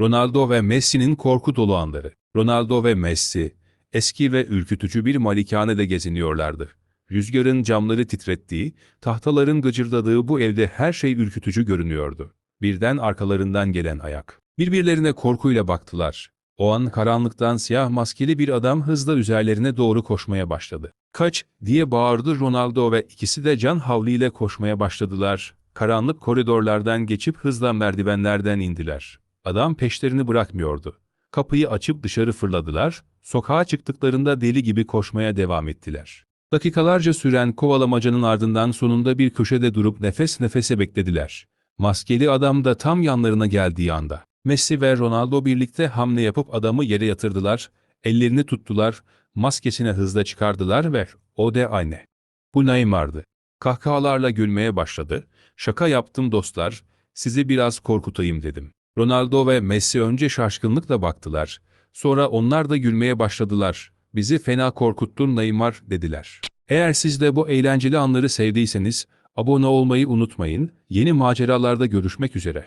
Ronaldo ve Messi'nin korku dolu anları. Ronaldo ve Messi, eski ve ürkütücü bir malikanede geziniyorlardı. Rüzgarın camları titrettiği, tahtaların gıcırdadığı bu evde her şey ürkütücü görünüyordu. Birden arkalarından gelen ayak. Birbirlerine korkuyla baktılar. O an karanlıktan siyah maskeli bir adam hızla üzerlerine doğru koşmaya başladı. Kaç diye bağırdı Ronaldo ve ikisi de can havliyle koşmaya başladılar. Karanlık koridorlardan geçip hızla merdivenlerden indiler. Adam peşlerini bırakmıyordu. Kapıyı açıp dışarı fırladılar, sokağa çıktıklarında deli gibi koşmaya devam ettiler. Dakikalarca süren kovalamacanın ardından sonunda bir köşede durup nefes nefese beklediler. Maskeli adam da tam yanlarına geldiği anda. Messi ve Ronaldo birlikte hamle yapıp adamı yere yatırdılar, ellerini tuttular, maskesini hızla çıkardılar ve o de aynı. Bu Neymar'dı. Kahkahalarla gülmeye başladı. Şaka yaptım dostlar, sizi biraz korkutayım dedim. Ronaldo ve Messi önce şaşkınlıkla baktılar. Sonra onlar da gülmeye başladılar. Bizi fena korkuttun Neymar dediler. Eğer siz de bu eğlenceli anları sevdiyseniz abone olmayı unutmayın. Yeni maceralarda görüşmek üzere.